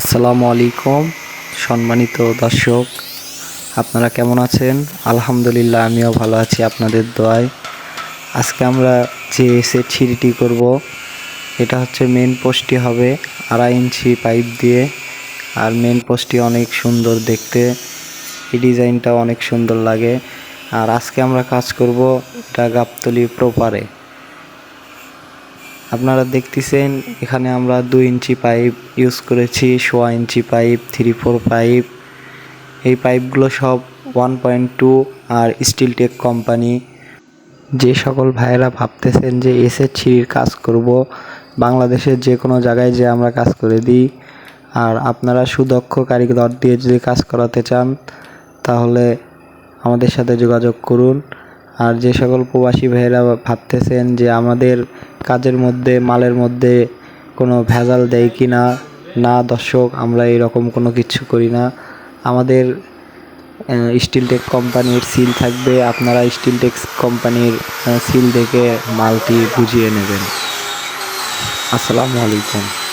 আসসালামু আলাইকুম, সম্মানিত দর্শক। আপনারা কেমন আছেন? আলহামদুলিল্লাহ, আমিও ভালো আছি আপনাদের দোয়ায়। আজকে আমরা যে সেট সিঁড়িটি করব, এটা হচ্ছে মেন পোস্টটি হবে আড়াই ইঞ্চি পাইপ দিয়ে। আর মেন পোস্টটি অনেক সুন্দর দেখতে, এই ডিজাইনটা অনেক সুন্দর লাগে। আর আজকে আমরা কাজ করব এটা গাবতলি প্রপারে আপনারা দেখতেছেন, এখানে আমরা দুই ইঞ্চি পাইপ ইউজ করেছি, সোয়া inch pipe, three four pipe. এই পাইপগুলো সব ওয়ান পয়েন্ট টু আর স্টিল টেক কোম্পানি। যে সকল ভাইয়েরা ভাবতেছেন যে এসের ছিঁড়ির কাজ করব, বাংলাদেশের যে কোনো জায়গায় যে আমরা কাজ করে দিই, আর আপনারা সুদক্ষ কারিগর দিয়ে যদি কাজ করাতে চান, তাহলে আমাদের সাথে যোগাযোগ করুন। আর যে সকল প্রবাসী ভাইয়েরা ভাবতেছেন যে আমাদের কাজের মধ্যে, মালের মধ্যে কোনো ভেজাল দেয় কি না না দর্শক, আমরা এরকম কোনো কিছু করি না। আমাদের স্টিল টেক কোম্পানির সিল থাকবে, আপনারা স্টিল টেক কোম্পানির সিল দেখে মালটি বুঝিয়ে নেবেন। আসসালামু আলাইকুম।